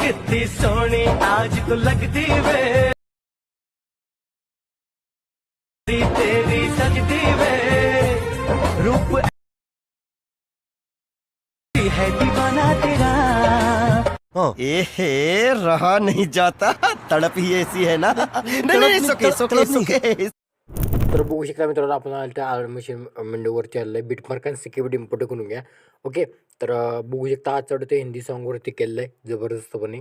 कितनी सोनी आज तो लगती वे. तेरी सजदी वे. रूप है दीवाना तेरा. ए हे रहा नहीं जाता. तड़प ही ऐसी है ना. नहीं नहीं सुके सुके सुके तर बघू शकता मित्रांनो आपण त्या मशीन विंडोवरती आलेलं आहे. बीटमार्क आणि सिक्युरिटी इम्पोर्ट करून घ्या ओके तर बघू शकता आजचा व्हिडिओ ते हिंदी सॉन्गवरती केलेलं आहे जबरदस्तपणे.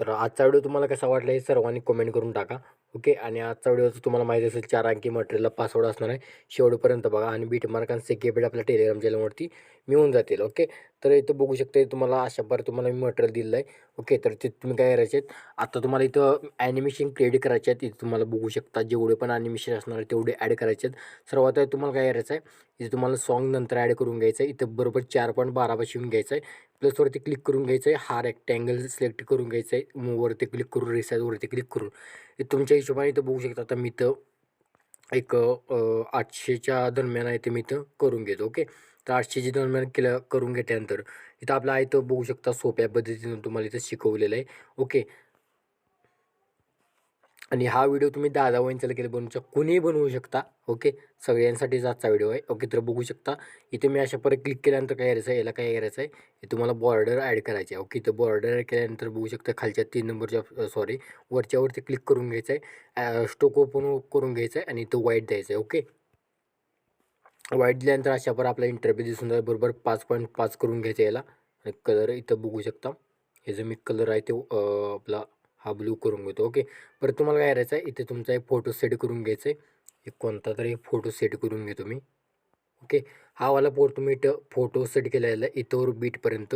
तर आजचा व्हिडिओ तुम्हाला कसा वाटला हे सर्वांनी कमेंट करून टाका. ओके आणि आजचा व्हिडिओ तुम्हाला माहिती असेल चार अंकी मटेरियलला पासवर्ड असणार आहे शेवटपर्यंत बघा. आणि बीट मार्क आणि सिक्युरिटी आपल्या टेलिग्राम चॅनलवरती मिळून जातील ओके? तर इथं बघू शकता तुम्हाला अशा प्रकारे तुम्हाला मी मटेरियल दिलेलं आहे ओके? तर ते तुम्ही काय करायचे आहेत आता तुम्हाला इथं ॲनिमेशन क्रिएट करायचे आहेत इथं तुम्हाला बघू शकता जेवढे पण ॲनिमेशन असणार तेवढे ॲड करायचे आहेत. सर्वात तुम्हाला काय करायचं आहे इथे तुम्हाला सॉन्ग नंतर ॲड करून घ्यायचं आहे इथं बरोबर चार पॉईंट बारापाशी येऊन घ्यायचं आहे. प्लसवरती क्लिक करून घ्यायचं आहे हा रेक्टँगल सिलेक्ट करून घ्यायचं आहे मूववरती क्लिक करून रिसाईजवरती क्लिक करून. तुमच्या हिशोबाने इथं बघू शकता आता मी इथं एक आठशेच्या दरम्यान आहे ते मी इथं करून घेतो ओके? तर आठशेच्या दरम्यान केलं करून घेतल्यानंतर. इथं आपला आहे तो बघू शकता सोप्या पद्धतीनं तुम्हाला इथं शिकवलेलं आहे. ओके. आणि हा व्हिडिओ तुम्ही दादा वहिनीला केले बनवू शकता. कुणीही बनवू शकता. ओके. सगळ्यांसाठीच आजचा व्हिडिओ आहे. ओके तर बघू शकता. इथे मी अशा परत क्लिक केल्यानंतर काय करायचं आहे? याला काय करायचं आहे? हे तुम्हाला बॉर्डर ॲड करायचं आहे. ओके इथं बॉर्डर ॲड केल्यानंतर बघू शकता खालच्या तीन नंबरच्या सॉरी वरच्यावरती क्लिक करून घ्यायचं आहे. स्टोक ओपन करून घ्यायचं आहे आणि इथं वाईट द्यायचं आहे. ओके. वाईट दिल्यानंतर अशा पर आपला इंटरव्ह्यू दिसून जाईल बरोबर पाच पॉईंट पाच करून घ्यायचं याला. आणि कलर इथं बघू शकता. हे जो मी कलर आहे ते आपला हा ब्लू करून घेतो. ओके परत तुम्हाला काय करायचं आहे इथे तुमचा एक फोटो सेट करून घ्यायचा आहे एक कोणता तरी फोटो सेट करून घेतो मी. ओके हा वाला फोटो तुम्ही इथं फोटो सेट केलेला आहे. इथंवर बीटपर्यंत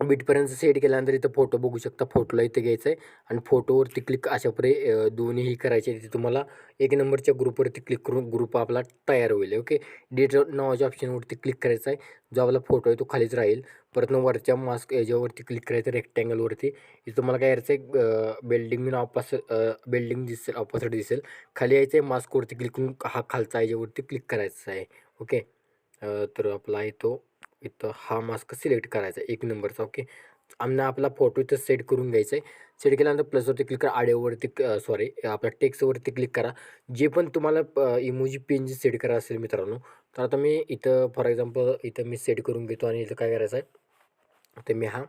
बीटपर्यंत सेट केल्यानंतर इथं फोटो बघू शकता. फोटोला इथं घ्यायचं आहे आणि फोटोवरती क्लिक अशा परे दोन्हीही करायचे तिथे तुम्हाला एक नंबरच्या ग्रुपवरती क्लिक करून ग्रुप आपला तयार होईल. ओके डेट नावाच्या ऑप्शनवरती क्लिक करायचं आहे. जो आपला फोटो आहे तो खालीच राहील. परत वरच्या मास्क याच्यावरती क्लिक करायचं रेक्टँगलवरती इथं तुम्हाला काय यायचं आहे बिल्डिंग मी ऑपॉस बिल्डिंग दिसेल ऑपोजिट दिसेल. खाली यायचं आहे मास्कवरती क्लिक करून हा खालचा याच्यावरती क्लिक करायचा आहे. ओके तर आपला आहे तो इथं हा मास्क सिलेक्ट करायचा आहे. एक नंबरचा ओके आम्हाला आपला फोटो इथं सेट करून घ्यायचा आहे. सेट केल्यानंतर प्लसवरती क्लिक करा. आडिओवरती सॉरी आपल्या टेक्स्टवरती क्लिक करा. जे पण तुम्हाला इमोजी पेन जी सेट करा असेल मित्रांनो तर आता मी इथं फॉर एक्झाम्पल इथं मी सेट करून घेतो आणि इथं काय करायचं आहे? तर मी हा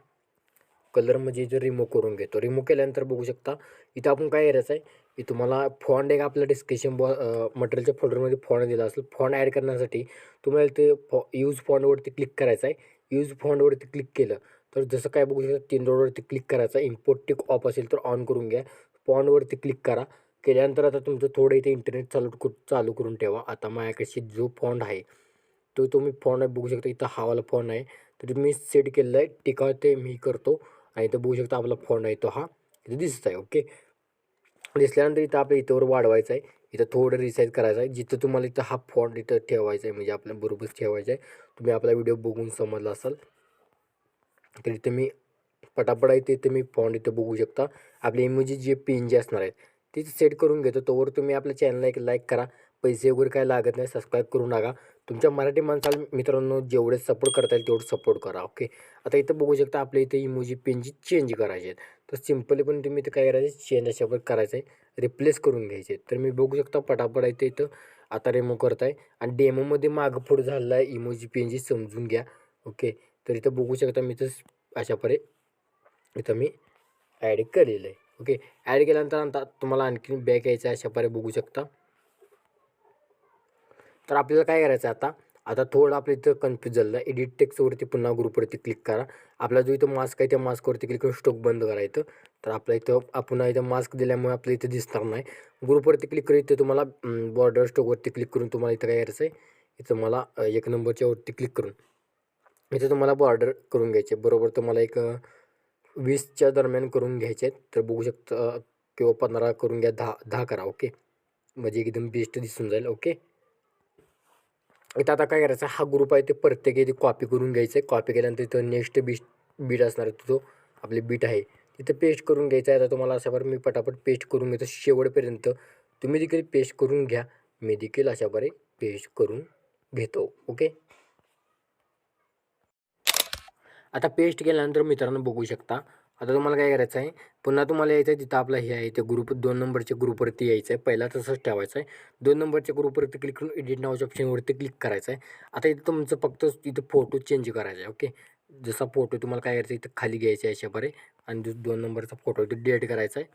कलर म्हणजे इथं रिमूव्ह करून घेतो. रिमूव्ह केल्यानंतर बघू शकता इथं आपण काय करायचं आहे? की तुम्हाला फॉन्ट एक आपल्या डिस्क्रिप्शन बॉ मटेरियलच्या फोल्डरमध्ये फॉन्ट दिला असेल. फॉन्ट ॲड करण्यासाठी तुम्हाला ते फॉ यूज फॉन्टवरती क्लिक करायचं आहे. यूज फॉन्टवरती क्लिक केलं तर जसं काय बघू शकता तीन डॉटवरती क्लिक करायचं इम्पोर्ट टिक ऑफ असेल तर ऑन करून घ्या. फॉन्टवरती क्लिक करा. केल्यानंतर आता तुमचं थोडं इथे इंटरनेट चालू करू चालू करून ठेवा. आता माझ्याकडे जो फॉन्ट आहे तो तुम्ही फॉन्ट बघू शकता इथं हावाला फॉन्ड फॉन्ट आहे. तर मी सेट केलेलं आहे. टिका ते मी करतो. आणि इथं बघू शकता आपला फॉन्ट आहे तो हा. इथं दिसत आहे ओके दिसल्यानंतर इथं आपल्या इथंवर वाढवायचं आहे इथं थोडं रिसाईज करायचं आहे जिथं तुम्हाला इथं हा फॉन्ट इथं ठेवायचा आहे म्हणजे आपल्या बरोबर ठेवायचा आहे तुम्ही आपला व्हिडिओ बघून समजला असाल. तर इथं मी पटापट आहे ते तुम्ही फॉन्ट इथं बघू शकता. आपले इमोजी जे पिन जे असणार आहेत ते सेट करून घेतो. तोवर तुम्ही आपल्या चॅनलला एक लाईक करा. पैसे वगैरे काय लागत नाही. सबस्क्राईब करू नका. तुमच्या मराठी माणसाला मित्रांनो जेवढे सपोर्ट करता येईल तेवढं सपोर्ट करा ओके आता इथं बघू शकता आपल्या इथे इमोजी पेनची चेंज करायचे आहेत. तर सिम्पली पण तुम्ही इथं काय करायचं चेंज अशावर करायचं आहे. रिप्लेस करून घ्यायचे तर मी बघू शकता पटापट इथे इथं आता रेमो करत आहे आणि डेमोमध्ये मागं पुढं झालेला आहे इमोजी पेनची समजून घ्या ओके तर इथं बघू शकता मी इथं अशा परे इथं मी ॲड केलेलं आहे ओके ॲड केल्यानंतर आता तुम्हाला आणखी बॅक यायचं आहे अशा परे बघू शकता. तर आपल्याला काय करायचं आहे आता? आता थोडं आपलं इथं कन्फ्यूज झालं एडिट टेक्सवरती पुन्हा ग्रुपवरती क्लिक करा. आपला जो इथं मास्क आहे त्या मास्कवरती क्लिक करून स्टोक बंद करायचं तर आपल्या इथं पुन्हा इथं मास्क दिल्यामुळे आपलं इथं दिसणार नाही. ग्रुपवरती क्लिक करून इथं तुम्हाला बॉर्डर स्टॉकवरती क्लिक करून तुम्हाला इथं काय करायचं आहे इथं मला एक नंबरच्या वरती क्लिक करून. इथं तुम्हाला बॉर्डर करून घ्यायचे. बरोबर तुम्हाला एक वीसच्या दरम्यान करून घ्यायचे आहेत. तर बघू शकता किंवा पंधरा करून घ्या दहा दहा करा ओके म्हणजे एकदम बेस्ट दिसून जाईल ओके इथं आता काय करायचं? हा ग्रुप आहे ते प्रत्येक इथे कॉपी करून घ्यायचं आहे कॉपी केल्यानंतर इथं नेक्स्ट बीट बीट असणार आहे तो. आपले बीट आहे. तिथं पेस्ट करून घ्यायचं आहे. आता तुम्हाला अशावर मी पटापट पेस्ट करून घेतो. शेवटपर्यंत तुम्ही देखील पेस्ट करून घ्या. मी देखील अशाप्रकारे पेस्ट करून घेतो. ओके आता पेस्ट केल्यानंतर मित्रांनो बघू शकता आता तुम्हाला काय करायचं आहे? पुन्हा तुम्हाला यायचं आहे तिथं आपला हे आहे ते ग्रुप दोन नंबरच्या ग्रुपवरती यायचं आहे पहिला तसंच ठेवायचं आहे. दोन नंबरच्या ग्रुपवरती क्लिक करून एडिट नावाच्या ऑप्शनवरती क्लिक करायचं आहे. आता इथं तुमचं फक्त इथं फोटो चेंज करायचा आहे ओके जसा फोटो तुम्हाला काय करायचं आहे इथं खाली घ्यायचा आहे अशापरे आणि जो दोन नंबरचा फोटो तो डिलीट करायचा आहे.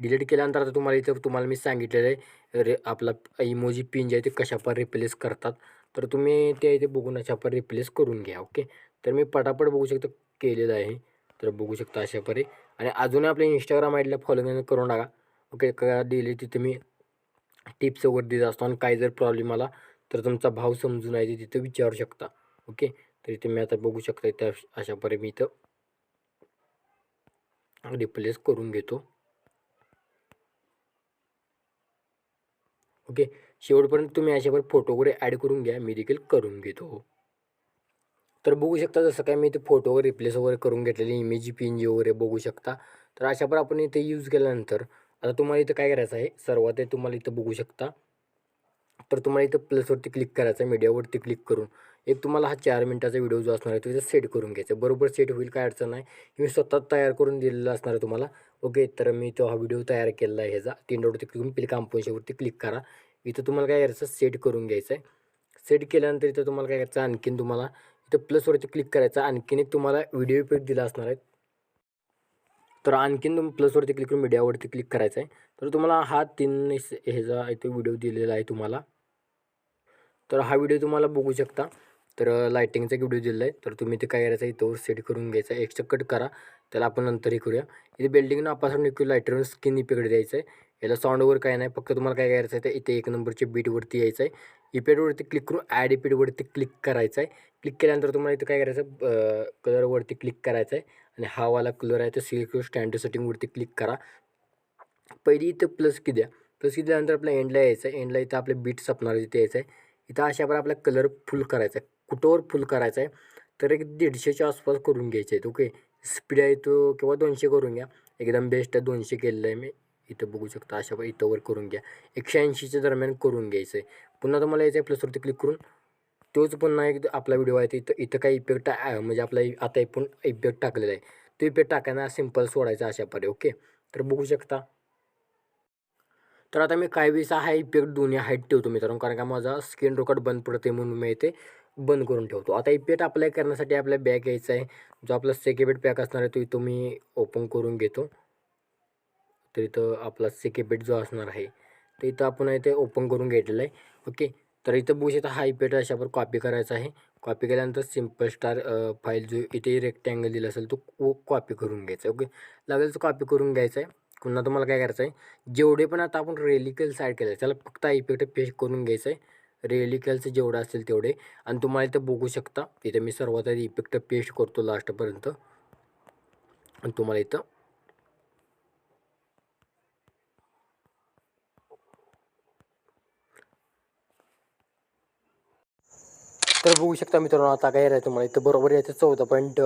डिलीट केल्यानंतर आता तुम्हाला इथं तुम्हाला मी सांगितलेलं आहे रे आपला इमोजी पिन जे आहे ते कशापर रिप्लेस करतात. तर तुम्ही ते इथे बघून अशापर रिप्लेस करून घ्या ओके तर मी पटापट बघू शकतो केलेलं आहे. तर बघू शकता अशापरे आणि अजूनही आपल्या इंस्टाग्राम आयडीला फॉलोइंग करून टाका. ओके का डेली तिथे मी टिप्स वगैरे देत असतो आणि काही जर प्रॉब्लेम आला तर तुमचा भाव समजून आहे ते तिथं विचारू शकता. ओके तर इथे मी आता बघू शकता इथं अशापरे मी इथं रिप्लेस करून घेतो. ओके शेवटपर्यंत तुम्ही अशावर फोटो वगैरे ॲड करून घ्या मी देखील करून घेतो. तर बघू शकता जसं काय मी इथे फोटो वगैरे रिप्लेस वगैरे करून घेतलेले इमेज पिन जी वगैरे बघू शकता. तर अशा पण आपण इथे यूज केल्यानंतर आता तुम्हाला इथं काय करायचं आहे? सर्वात आहे तुम्हाला इथं बघू शकता. तर तुम्हाला इथं प्लसवरती क्लिक करायचं आहे मीडियावरती क्लिक करून. एक तुम्हाला हा चार मिनटाचा व्हिडिओ जो असणार आहे तो इथं सेट करून घ्यायचा आहे. बरोबर सेट होईल काय अडचण नाही. मी स्वतः तयार करून दिलेला असणार आहे तुम्हाला. ओके तर मी तो हा व्हिडिओ तयार केलेला आहे ह्याचा. तीन डॉटवरती क्लिक करून पिल कॉम्पोजवरती क्लिक करा. इथं तुम्हाला काय करायचं? सेट करून घ्यायचं आहे. सेट केल्यानंतर इथं तुम्हाला काय करायचं? आणखीन तुम्हाला तर प्लसवरती क्लिक करायचं. आणखीन एक तुम्हाला व्हिडिओ इफेक्ट दिला असणार आहे. तर आणखीन तुम्ही प्लसवरती क्लिक करून मीडियावरती क्लिक करायचं आहे तर तुम्हाला हा तीन ह्याचा इथे व्हिडिओ दिलेला आहे तुम्हाला. तर हा व्हिडिओ तुम्हाला बघू शकता. तर लायटिंगचा एक व्हिडिओ दिलेला आहे. तर तुम्ही ते काय करायचं आहे इथं सेट करून घ्यायचा. आहे एक्स्ट्रा कट करा. त्याला आपण नंतरही करूया. इथे बिल्डिंग नापासून इकडे लायटरवर स्किन इफेक्ट द्यायचं आहे याला साऊंडवर काय नाही फक्त तुम्हाला काय करायचं आहे तर इथे एक नंबरच्या बीटवरती यायचं आहे इपेडवरती क्लिक करून ॲड इपेडवरती क्लिक करायचं आहे क्लिक केल्यानंतर तुम्हाला इथं काय करायचं कलरवरती क्लिक करायचं आहे आणि हा वाला कलर आहे तर सिलेक्ट स्टँडर्ड सेटिंगवरती क्लिक करा. पहिली इथं प्लस की द्या. प्लस की दिल्यानंतर आपल्या एंडला यायचं आहे एंडला इथं आपले बीट सपणार तिथे यायचं आहे इथं अशावर आपला कलर फुल करायचा आहे कुठंवर फुल करायचा आहे तर एक दीडशेच्या आसपास करून घ्यायचे आहेत ओके स्पीड आहे तो किंवा दोनशे करून घ्या. एकदम बेस्ट आहे दोनशे केलेलं आहे मी. इथं बघू शकता. अशा प- इथं वर करून घ्या. एकशे ऐंशीच्या दरम्यान करून घ्यायचं आहे पुन्हा तुम्हाला यायचं आहे प्लसवरती क्लिक करून तोच पुन्हा एक आपला व्हिडिओ आहे. इथं इथं काही इफेक्ट म्हणजे आपला आता पण इफेक्ट टाकलेला आहे. तो इफेक्ट टाकायला सिंपल सोडायचा अशाप्रकारे ओके तर बघू शकता. तर आता मी काही वेळेस हा इफेक्ट दोन्ही हाईट ठेवतो मित्रांनो. कारण का माझा स्क्रीन रेकॉर्ड बंद पडते म्हणून मी ते बंद करून ठेवतो. आता इफेक्ट अप्लाय करण्यासाठी आपल्या बॅग घ्यायचा आहे. जो आपला सेकेबेट पॅक असणार आहे तो इथं मी ओपन करून घेतो. तर इथं आपला सेकेबेट जो असणार आहे तर इथं आपण इथे ओपन करून घेतलेलं आहे. ओके तर इथं बघू शकता हा इफेक्ट अशावर कॉपी करायचा आहे. कॉपी केल्यानंतर सिंपल स्टार फाईल जो इथे रेक्टँगल दिला असेल तो कॉपी करून घ्यायचा आहे. ओके लागेल तो कॉपी करून घ्यायचा आहे. पुन्हा तुम्हाला काय करायचं आहे? जेवढे पण आता आपण रेलिकल साईड केलं त्याला फक्त इफेक्ट पेस्ट करून घ्यायचं आहे. रेलिकलचं जेवढं असेल तेवढे. आणि तुम्हाला इथं बघू शकता इथं मी सर्वात आधी इफेक्ट पेस्ट करतो लास्टपर्यंत आणि तुम्हाला इथं तर बघू शकता मित्रांनो आता काय आहे तुम्हाला इथं बरोबर यायचं चौदा पॉईंट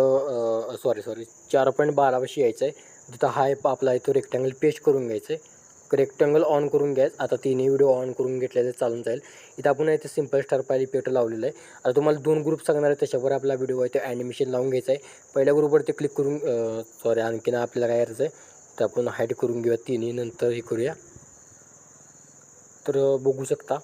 सॉरी सॉरी चार पॉईंट बारापाशी यायचं आहे जिथं हाय आपला इथं रेक्टँगल पेस्ट करून घ्यायचं आहे रेक्टँगल ऑन करून घ्यायचं. आता तिन्ही व्हिडिओ ऑन करून घेतलेले चालून जाईल. इथं आपण इथे सिंपल स्टार पाहिली पेट लावलेलं आहे. आता तुम्हाला दोन ग्रुप सांगणार आहे त्याच्यावर आपला व्हिडिओ आहे ते ॲनिमेशन लावून घ्यायचं आहे. पहिल्या ग्रुपवरती क्लिक करून सॉरी आणखीन आपल्याला काय करायचं आहे तर आपण हाईट करून घेऊया तिन्ही नंतर हे करूया. तर बघू शकता.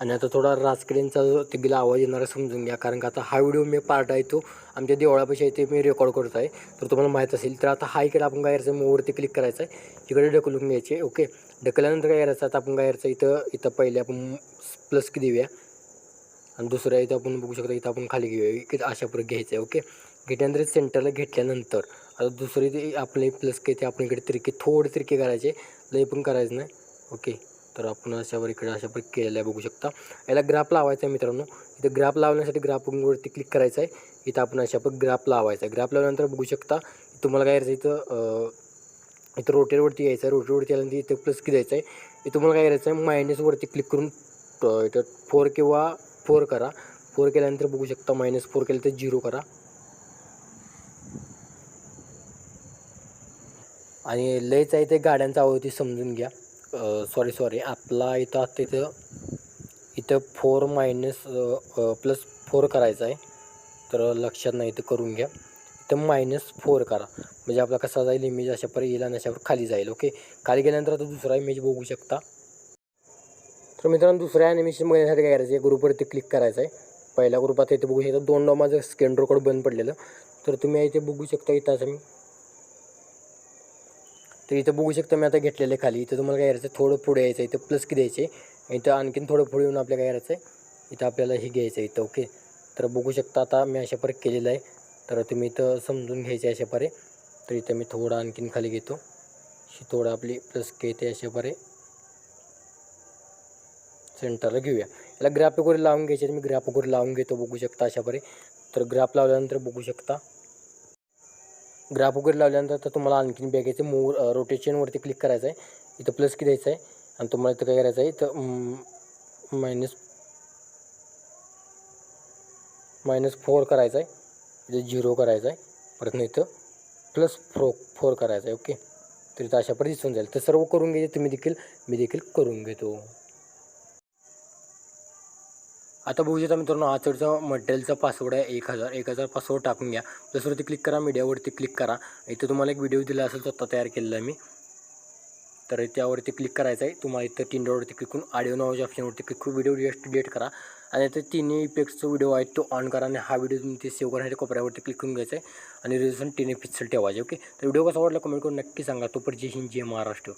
आणि आता थोडा राजकड्यांचा ते गेला आवाज येणारा समजून घ्या. कारण का आता हा व्हिडिओ मी पार्ट आहे तो आमच्या देवळापाशी आहे ते मी रेकॉर्ड करत आहे तर तुम्हाला माहीत असेल तर आता हा इकडे आपण काय करायचं क्लिक करायचं आहे. इकडे ढकलून घ्यायचे ओके ढकलल्यानंतर काय करायचं आता आपण काय करायचं इथं इथं पहिले आपण प्लस की देऊया. आणि दुसऱ्या इथं आपण बघू शकता इथं आपण खाली घेऊया. इकडे अशा परत घ्यायचं आहे ओके घेतल्यानंतर सेंटरला घेतल्यानंतर आता दुसरी ते आपले प्लस की ते आपण इकडे तिरके थोडे तिरके करायचे लई पण करायचं नाही ओके तर आपण अशावर इकडे अशा पण केलेलं आहे बघू शकता. याला ग्राफ लावायचा आहे मित्रांनो. इथं ग्राफ लावण्यासाठी ग्राफवरती क्लिक करायचं आहे. इथं आपण अशा पण ग्राफ लावायचा आहे. ग्राफ लावल्यानंतर बघू शकता तुम्हाला काय करायचं इथं इथं रोटेरवरती यायचं आहे. रोटेरवरती आल्यानंतर इथं प्लस की द्यायचं आहे. तुम्हाला काय करायचं आहे मायनसवरती क्लिक करून इथं फोर किंवा फोर करा. फोर केल्यानंतर बघू शकता मायनस फोर केलं तर झिरो करा. आणि लयच आहे ते गाड्यांचा आवडती समजून घ्या. सॉरी सॉरी आपला इथं आता इथं इथं फोर मायनस प्लस फोर करायचं आहे. तर लक्षात नाही तर करून घ्या. इथं मायनस फोर करा. म्हणजे आपला कसा जाईल इमेज अशा पर्यंत येईल आणि अशावर खाली जाईल ओके खाली गेल्यानंतर आता दुसरा इमेज बघू शकता. तर मित्रांनो दुसऱ्या ॲनिमेशन बघण्यासाठी काय करायचं? आहे ग्रुपवरती क्लिक करायचं आहे. पहिल्या ग्रुपात इथे बघू शकता दोन डॉ माझं स्कॅन रेकॉर्ड बंद पडलेलं. तर तुम्ही इथे बघू शकता इथं असं मी तर इथं बघू शकता मी आता घेतलेलं आहे खाली. इथं तुम्हाला काय करायचं आहे थोडं पुढे यायचं आहे इथं प्लस की द्यायचे. इथं आणखीन थोडं पुढे येऊन आपल्याला काय करायचं आहे इथं आपल्याला हे घ्यायचं आहे इथं ओके तर बघू शकता आता मी अशा परे केलेलं आहे. तर तुम्ही इथं समजून घ्यायचे अशा परे तर इथं मी थोडं आणखीन खाली घेतो. ही थोडं आपली प्लस के येते अशा परे सेंटरला घेऊया. याला ग्रॅप वगैरे लावून घ्यायचे. मी ग्रॅप वगैरे लावून घेतो बघू शकता अशा परे तर ग्राफ लावल्यानंतर बघू शकता. ग्राफ वगैरे लावल्यानंतर तर तुम्हाला आणखीन बॅगेचे मूव रोटेशनवरती क्लिक करायचं आहे इथं प्लस की द्यायचं आहे आणि तुम्हाला इथं काय करायचं आहे इथं मायनस मायनस फोर करायचं आहे इथं झिरो करायचं आहे परत नाही इथं प्लस फो फोर करायचं आहे ओके तर इथं अशा पद्धती दिसून जाईल. तर सर्व करून घ्यायचे तुम्ही देखील मी देखील करून घेतो. आता बघू शकता मित्रांनो आचडचा मटेरियलचा पासवर्ड आहे एक हजार. एक हजार पासवर्ड टाकून घ्या. जसंवरती क्लिक करा मीडियावरती क्लिक करा. इथं तुम्हाला एक व्हिडिओ दिला असेल स्वतः तयार केलेला आहे मी. तर त्यावरती क्लिक करायचं आहे. तुम्हाला इथं टिंडरवरती क्लिक करून ऑडिओ नावाच्या ऑप्शनवरती क्लिक करून व्हिडिओ डिलेट डिलीट करा. आणि इथे तिन्ही इफेक्टचा व्हिडिओ आहे तो ऑन करा. आणि हा व्हिडिओ तुम्ही ते सेव्ह करण्यासाठी कोपऱ्यावरती क्लिक करून घ्यायचा आहे. आणि रेझोल्यूशन टेन पिक्सल ठेवायचे ओके तर व्हिडिओ कसा वाटला कमेंट करून नक्की सांगा. तो पर जय हिंद जय महाराष्ट्र.